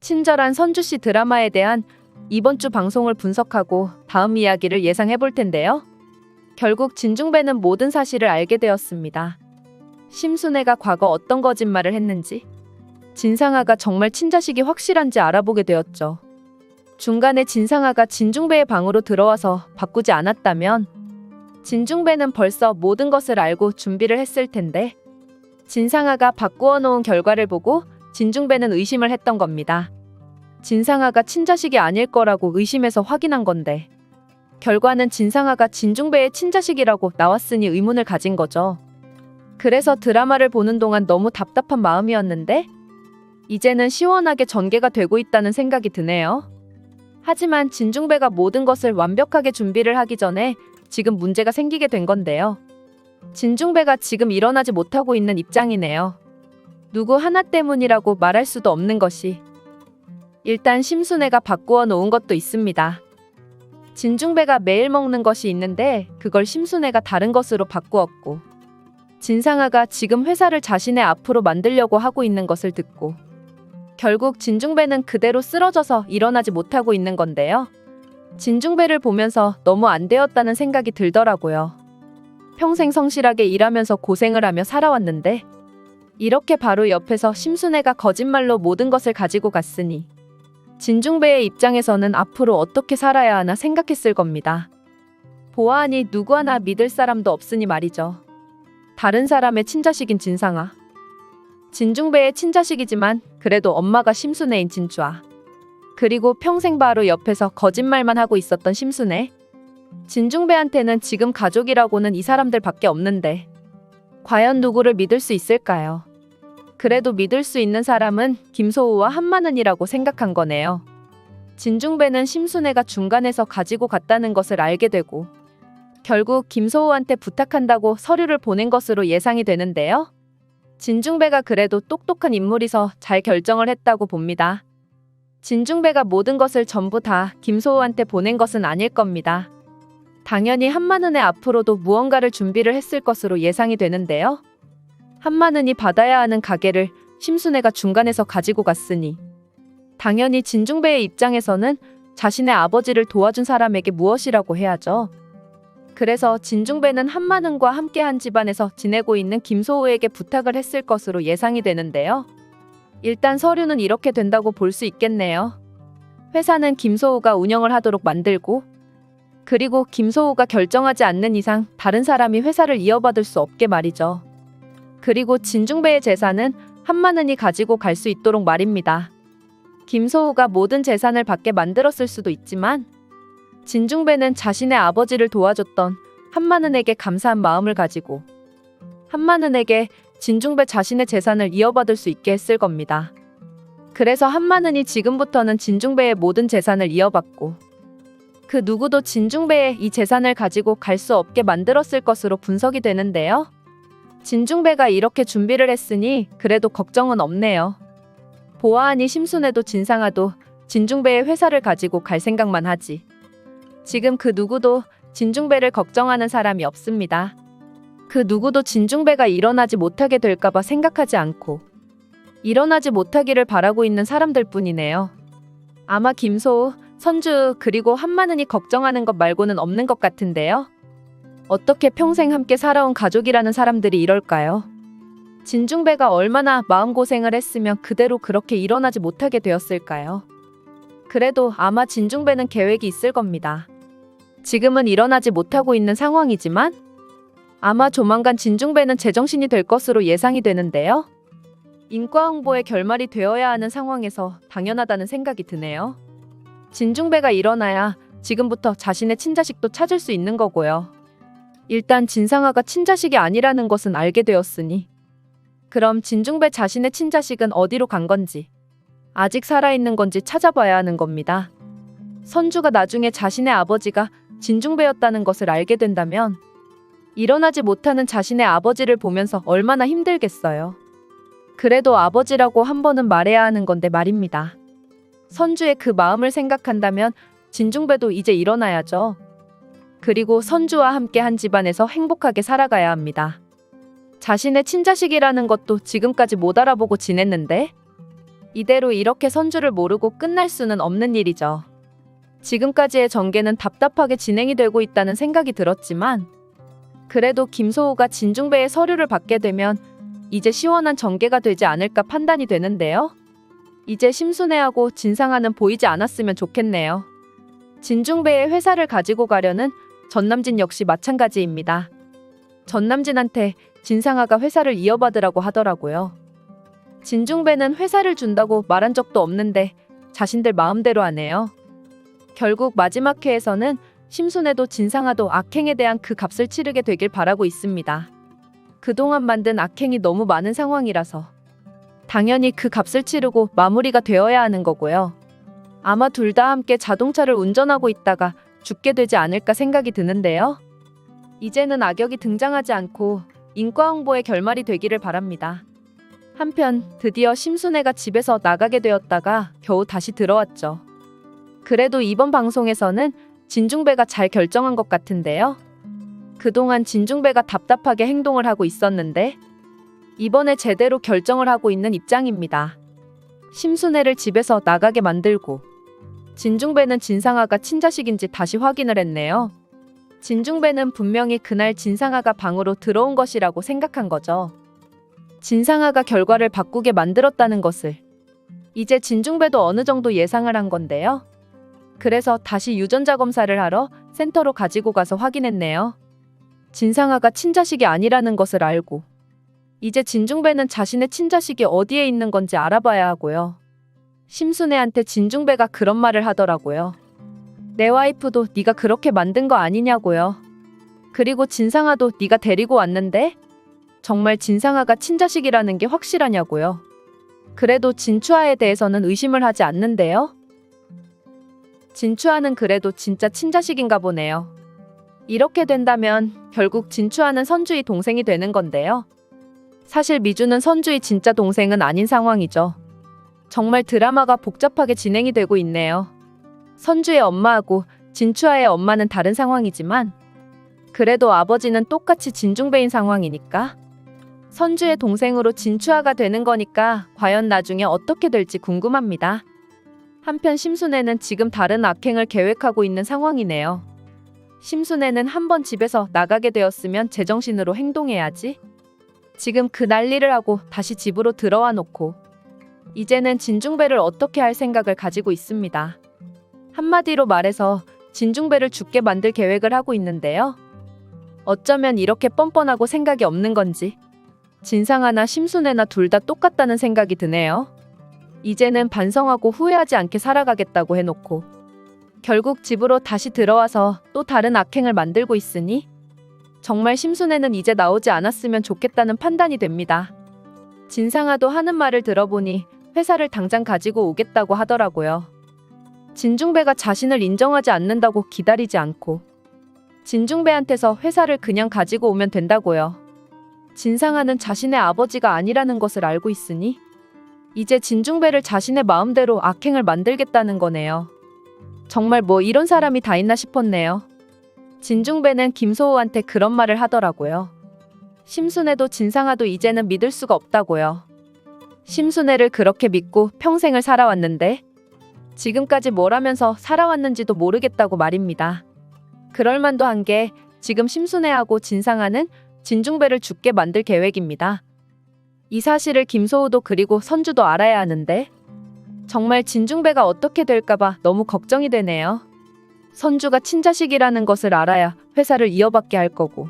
친절한 선주 씨 드라마에 대한 이번 주 방송을 분석하고 다음 이야기를 예상해 볼 텐데요. 결국 진중배는 모든 사실을 알게 되었습니다. 심순애가 과거 어떤 거짓말을 했는지, 진상아가 정말 친자식이 확실한지 알아보게 되었죠. 중간에 진상아가 진중배의 방으로 들어와서 바꾸지 않았다면, 진중배는 벌써 모든 것을 알고 준비를 했을 텐데, 진상아가 바꾸어 놓은 결과를 보고 진중배는 의심을 했던 겁니다. 진상아가 친자식이 아닐 거라고 의심해서 확인한 건데 결과는 진상아가 진중배의 친자식이라고 나왔으니 의문을 가진 거죠. 그래서 드라마를 보는 동안 너무 답답한 마음이었는데 이제는 시원하게 전개가 되고 있다는 생각이 드네요. 하지만 진중배가 모든 것을 완벽하게 준비를 하기 전에 지금 문제가 생기게 된 건데요. 진중배가 지금 일어나지 못하고 있는 입장이네요. 누구 하나 때문이라고 말할 수도 없는 것이 일단 심순애가 바꾸어 놓은 것도 있습니다. 진중배가 매일 먹는 것이 있는데 그걸 심순애가 다른 것으로 바꾸었고 진상아가 지금 회사를 자신의 앞으로 만들려고 하고 있는 것을 듣고 결국 진중배는 그대로 쓰러져서 일어나지 못하고 있는 건데요. 진중배를 보면서 너무 안 되었다는 생각이 들더라고요. 평생 성실하게 일하면서 고생을 하며 살아왔는데 이렇게 바로 옆에서 심순애가 거짓말로 모든 것을 가지고 갔으니 진중배의 입장에서는 앞으로 어떻게 살아야 하나 생각했을 겁니다. 보아하니 누구 하나 믿을 사람도 없으니 말이죠. 다른 사람의 친자식인 진상아. 진중배의 친자식이지만 그래도 엄마가 심순애인 진주아. 그리고 평생 바로 옆에서 거짓말만 하고 있었던 심순애. 진중배한테는 지금 가족이라고는 이 사람들밖에 없는데 과연 누구를 믿을 수 있을까요? 그래도 믿을 수 있는 사람은 김소우와 한마는이라고 생각한 거네요. 진중배는 심순애가 중간에서 가지고 갔다는 것을 알게 되고 결국 김소우한테 부탁한다고 서류를 보낸 것으로 예상이 되는데요. 진중배가 그래도 똑똑한 인물이서 잘 결정을 했다고 봅니다. 진중배가 모든 것을 전부 다 김소우한테 보낸 것은 아닐 겁니다. 당연히 한마는의 앞으로도 무언가를 준비를 했을 것으로 예상이 되는데요. 한마는이 받아야 하는 가게를 심순애가 중간에서 가지고 갔으니 당연히 진중배의 입장에서는 자신의 아버지를 도와준 사람에게 무엇이라고 해야죠. 그래서 진중배는 한마는과 함께한 집안에서 지내고 있는 김소우에게 부탁을 했을 것으로 예상이 되는데요. 일단 서류는 이렇게 된다고 볼 수 있겠네요. 회사는 김소우가 운영을 하도록 만들고 그리고 김소우가 결정하지 않는 이상 다른 사람이 회사를 이어받을 수 없게 말이죠. 그리고 진중배의 재산은 한마는이 가지고 갈 수 있도록 말입니다. 김소우가 모든 재산을 받게 만들었을 수도 있지만 진중배는 자신의 아버지를 도와줬던 한마는에게 감사한 마음을 가지고 한마는에게 진중배 자신의 재산을 이어받을 수 있게 했을 겁니다. 그래서 한마는이 지금부터는 진중배의 모든 재산을 이어받고 그 누구도 진중배의 이 재산을 가지고 갈 수 없게 만들었을 것으로 분석이 되는데요. 진중배가 이렇게 준비를 했으니 그래도 걱정은 없네요. 보아하니 심순애도 진상아도 진중배의 회사를 가지고 갈 생각만 하지. 지금 그 누구도 진중배를 걱정하는 사람이 없습니다. 그 누구도 진중배가 일어나지 못하게 될까봐 생각하지 않고 일어나지 못하기를 바라고 있는 사람들 뿐이네요. 아마 김소우, 선주 그리고 한마는이 걱정하는 것 말고는 없는 것 같은데요. 어떻게 평생 함께 살아온 가족이라는 사람들이 이럴까요? 진중배가 얼마나 마음고생을 했으면 그대로 그렇게 일어나지 못하게 되었을까요? 그래도 아마 진중배는 계획이 있을 겁니다. 지금은 일어나지 못하고 있는 상황이지만 아마 조만간 진중배는 제정신이 될 것으로 예상이 되는데요. 인과 홍보의 결말이 되어야 하는 상황에서 당연하다는 생각이 드네요. 진중배가 일어나야 지금부터 자신의 친자식도 찾을 수 있는 거고요. 일단 진상아가 친자식이 아니라는 것은 알게 되었으니 그럼 진중배 자신의 친자식은 어디로 간 건지 아직 살아있는 건지 찾아봐야 하는 겁니다. 선주가 나중에 자신의 아버지가 진중배였다는 것을 알게 된다면 일어나지 못하는 자신의 아버지를 보면서 얼마나 힘들겠어요. 그래도 아버지라고 한 번은 말해야 하는 건데 말입니다. 선주의 그 마음을 생각한다면 진중배도 이제 일어나야죠. 그리고 선주와 함께 한 집안에서 행복하게 살아가야 합니다. 자신의 친자식이라는 것도 지금까지 못 알아보고 지냈는데 이대로 이렇게 선주를 모르고 끝날 수는 없는 일이죠. 지금까지의 전개는 답답하게 진행이 되고 있다는 생각이 들었지만 그래도 김소호가 진중배의 서류를 받게 되면 이제 시원한 전개가 되지 않을까 판단이 되는데요. 이제 심순애하고 진상아는 보이지 않았으면 좋겠네요. 진중배의 회사를 가지고 가려는 전남진 역시 마찬가지입니다. 전남진한테 진상아가 회사를 이어받으라고 하더라고요. 진중배는 회사를 준다고 말한 적도 없는데 자신들 마음대로 하네요. 결국 마지막 회에서는 심순애도 진상아도 악행에 대한 그 값을 치르게 되길 바라고 있습니다. 그동안 만든 악행이 너무 많은 상황이라서 당연히 그 값을 치르고 마무리가 되어야 하는 거고요. 아마 둘 다 함께 자동차를 운전하고 있다가 죽게 되지 않을까 생각이 드는데요. 이제는 악역이 등장하지 않고 인과 홍보의 결말이 되기를 바랍니다. 한편 드디어 심순애가 집에서 나가게 되었다가 겨우 다시 들어왔죠. 그래도 이번 방송에서는 진중배가 잘 결정한 것 같은데요. 그동안 진중배가 답답하게 행동을 하고 있었는데 이번에 제대로 결정을 하고 있는 입장입니다. 심순애를 집에서 나가게 만들고 진중배는 진상아가 친자식인지 다시 확인을 했네요. 진중배는 분명히 그날 진상아가 방으로 들어온 것이라고 생각한 거죠. 진상아가 결과를 바꾸게 만들었다는 것을 이제 진중배도 어느 정도 예상을 한 건데요. 그래서 다시 유전자 검사를 하러 센터로 가지고 가서 확인했네요. 진상아가 친자식이 아니라는 것을 알고 이제 진중배는 자신의 친자식이 어디에 있는 건지 알아봐야 하고요. 심순애한테 진중배가 그런 말을 하더라고요. 내 와이프도 네가 그렇게 만든 거 아니냐고요. 그리고 진상아도 네가 데리고 왔는데 정말 진상아가 친자식이라는 게 확실하냐고요. 그래도 진추아에 대해서는 의심을 하지 않는데요. 진추아는 그래도 진짜 친자식인가 보네요. 이렇게 된다면 결국 진추아는 선주의 동생이 되는 건데요. 사실 미주는 선주의 진짜 동생은 아닌 상황이죠. 정말 드라마가 복잡하게 진행이 되고 있네요. 선주의 엄마하고 진추아의 엄마는 다른 상황이지만 그래도 아버지는 똑같이 진중배인 상황이니까 선주의 동생으로 진추아가 되는 거니까 과연 나중에 어떻게 될지 궁금합니다. 한편 심순애는 지금 다른 악행을 계획하고 있는 상황이네요. 심순애는 한번 집에서 나가게 되었으면 제정신으로 행동해야지. 지금 그 난리를 하고 다시 집으로 들어와 놓고 이제는 진중배를 어떻게 할 생각을 가지고 있습니다. 한마디로 말해서 진중배를 죽게 만들 계획을 하고 있는데요. 어쩌면 이렇게 뻔뻔하고 생각이 없는 건지 진상아나 심순애나 둘 다 똑같다는 생각이 드네요. 이제는 반성하고 후회하지 않게 살아가겠다고 해놓고 결국 집으로 다시 들어와서 또 다른 악행을 만들고 있으니 정말 심순애는 이제 나오지 않았으면 좋겠다는 판단이 됩니다. 진상아도 하는 말을 들어보니 회사를 당장 가지고 오겠다고 하더라고요. 진중배가 자신을 인정하지 않는다고 기다리지 않고 진중배한테서 회사를 그냥 가지고 오면 된다고요. 진상아는 자신의 아버지가 아니라는 것을 알고 있으니 이제 진중배를 자신의 마음대로 악행을 만들겠다는 거네요. 정말 뭐 이런 사람이 다 있나 싶었네요. 진중배는 김소호한테 그런 말을 하더라고요. 심순애도 진상아도 이제는 믿을 수가 없다고요. 심순애를 그렇게 믿고 평생을 살아왔는데 지금까지 뭘 하면서 살아왔는지도 모르겠다고 말입니다. 그럴 만도 한 게 지금 심순애하고 진상아는 진중배를 죽게 만들 계획입니다. 이 사실을 김소우도 그리고 선주도 알아야 하는데 정말 진중배가 어떻게 될까봐 너무 걱정이 되네요. 선주가 친자식이라는 것을 알아야 회사를 이어받게 할 거고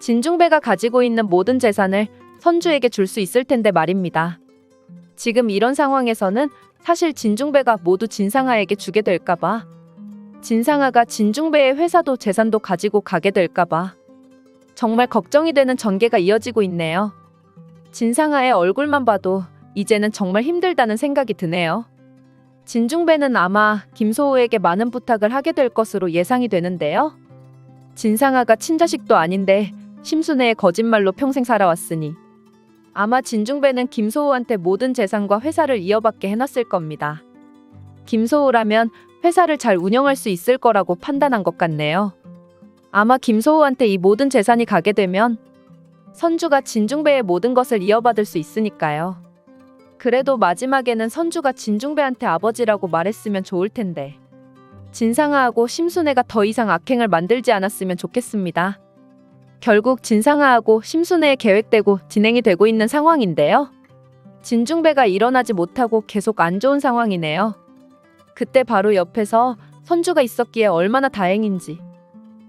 진중배가 가지고 있는 모든 재산을 선주에게 줄 수 있을 텐데 말입니다. 지금 이런 상황에서는 사실 진중배가 모두 진상아에게 주게 될까봐 진상아가 진중배의 회사도 재산도 가지고 가게 될까봐 정말 걱정이 되는 전개가 이어지고 있네요. 진상아의 얼굴만 봐도 이제는 정말 힘들다는 생각이 드네요. 진중배는 아마 김소호에게 많은 부탁을 하게 될 것으로 예상이 되는데요. 진상아가 친자식도 아닌데 심순애의 거짓말로 평생 살아왔으니 아마 진중배는 김소호한테 모든 재산과 회사를 이어받게 해놨을 겁니다. 김소호라면 회사를 잘 운영할 수 있을 거라고 판단한 것 같네요. 아마 김소호한테 이 모든 재산이 가게 되면 선주가 진중배의 모든 것을 이어받을 수 있으니까요. 그래도 마지막에는 선주가 진중배한테 아버지라고 말했으면 좋을 텐데. 진상아하고 심순애가 더 이상 악행을 만들지 않았으면 좋겠습니다. 결국 진상아하고 심순애의 계획대로 진행이 되고 있는 상황인데요. 진중배가 일어나지 못하고 계속 안 좋은 상황이네요. 그때 바로 옆에서 선주가 있었기에 얼마나 다행인지.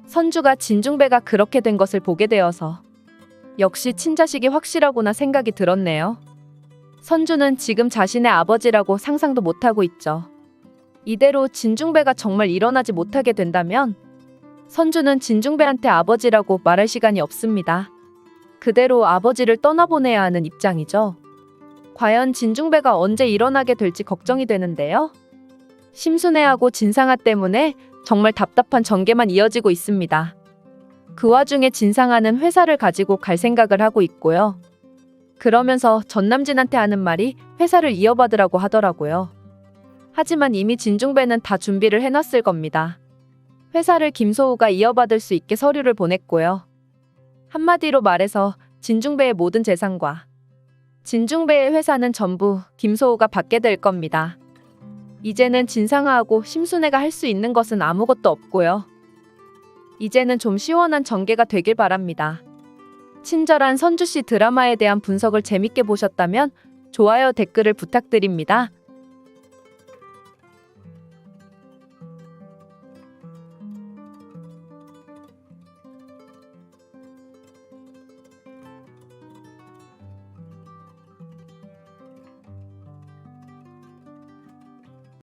선주가 진중배가 그렇게 된 것을 보게 되어서 역시 친자식이 확실하구나 생각이 들었네요. 선주는 지금 자신의 아버지라고 상상도 못하고 있죠. 이대로 진중배가 정말 일어나지 못하게 된다면 선주는 진중배한테 아버지라고 말할 시간이 없습니다. 그대로 아버지를 떠나보내야 하는 입장이죠. 과연 진중배가 언제 일어나게 될지 걱정이 되는데요. 심순애하고 진상아 때문에 정말 답답한 전개만 이어지고 있습니다. 그 와중에 진상아는 회사를 가지고 갈 생각을 하고 있고요. 그러면서 전남진한테 하는 말이 회사를 이어받으라고 하더라고요. 하지만 이미 진중배는 다 준비를 해놨을 겁니다. 회사를 김소우가 이어받을 수 있게 서류를 보냈고요. 한마디로 말해서 진중배의 모든 재산과 진중배의 회사는 전부 김소우가 받게 될 겁니다. 이제는 진상아하고 심순애가 할 수 있는 것은 아무것도 없고요. 이제는 좀 시원한 전개가 되길 바랍니다. 친절한 선주씨 드라마에 대한 분석을 재밌게 보셨다면 좋아요 댓글을 부탁드립니다.